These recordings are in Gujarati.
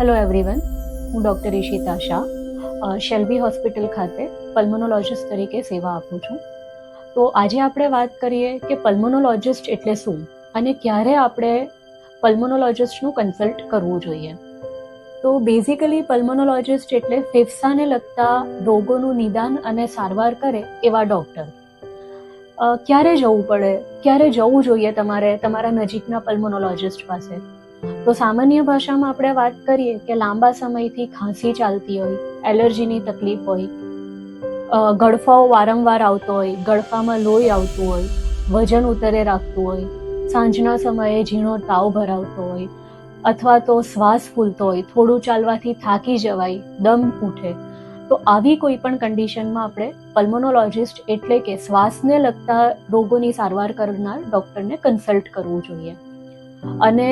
હેલો એવરીવન હું doctor Ishita Shah Shelby hospital ખાતે પલ્મોનોલોજિસ્ટ તરીકે સેવા આપું છું. તો આજે આપણે વાત કરીએ કે પલ્મોનોલોજિસ્ટ એટલે શું અને ક્યારે આપણે પલ્મોનોલોજિસ્ટનું કન્સલ્ટ કરવું જોઈએ. તો બેઝિકલી પલ્મોનોલોજિસ્ટ એટલે ફેફસાને લગતા રોગોનું નિદાન અને સારવાર કરે એવા ડૉક્ટર. ક્યારે જવું પડે? ક્યારે જવું જોઈએ તમારે તમારા નજીકના પલ્મોનોલોજિસ્ટ પાસે? તો સામાન્ય ભાષામાં આપણે વાત કરીએ કે લાંબા સમયથી ખાંસી ચાલતી હોય, એલર્જીની તકલીફ હોય ગળફાઓ વારંવાર આવતો હોય ગળફામાં લોહી આવતું હોય, વજન ઉતરે રાખતું હોય, સાંજના સમયે ઝીણો તાવ ભરાવતો હોય, અથવા તો શ્વાસ ફૂલતો હોય, થોડું ચાલવાથી થાકી જવાય, દમ ઉઠે, તો આવી કોઈ પણ કન્ડિશનમાં આપણે પલ્મોનોલોજિસ્ટ એટલે કે શ્વાસને લગતા રોગોની સારવાર કરનાર ડૉક્ટરને કન્સલ્ટ કરવું જોઈએ. અને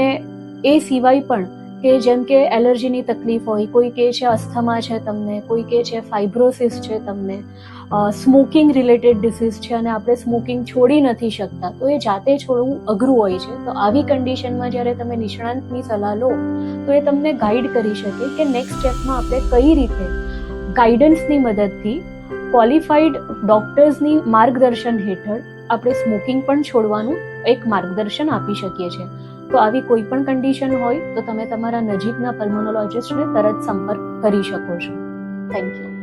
એ સિવાય પણ કે જેમ કે એલર્જીની તકલીફ હોય, કોઈ કે છે અસ્થમા છે તમને, કોઈ કે છે ફાઇબ્રોસિસ છે તમને સ્મોકિંગ રિલેટેડ ડિસીઝ છે અને આપણે સ્મોકિંગ છોડી નથી શકતા, તો એ જાતે છોડવું અઘરું હોય છે. તો આવી કન્ડિશનમાં જ્યારે તમે નિષ્ણાંતની સલાહ લો, તો એ તમને ગાઈડ કરી શકે કે નેક્સ્ટ સ્ટેપમાં આપણે કઈ રીતે ગાઈડન્સની મદદથી ક્વોલિફાઈડ ડોક્ટર્સની માર્ગદર્શન હેઠળ આપણે સ્મોકિંગ પણ છોડવાનું એક માર્ગદર્શન આપી શકીએ છીએ. તો આવી કોઈ પણ કન્ડિશન હોય તો તમે તમારા નજીકના પલ્મોનોલોજિસ્ટને તરત સંપર્ક કરી શકો છો. Thank you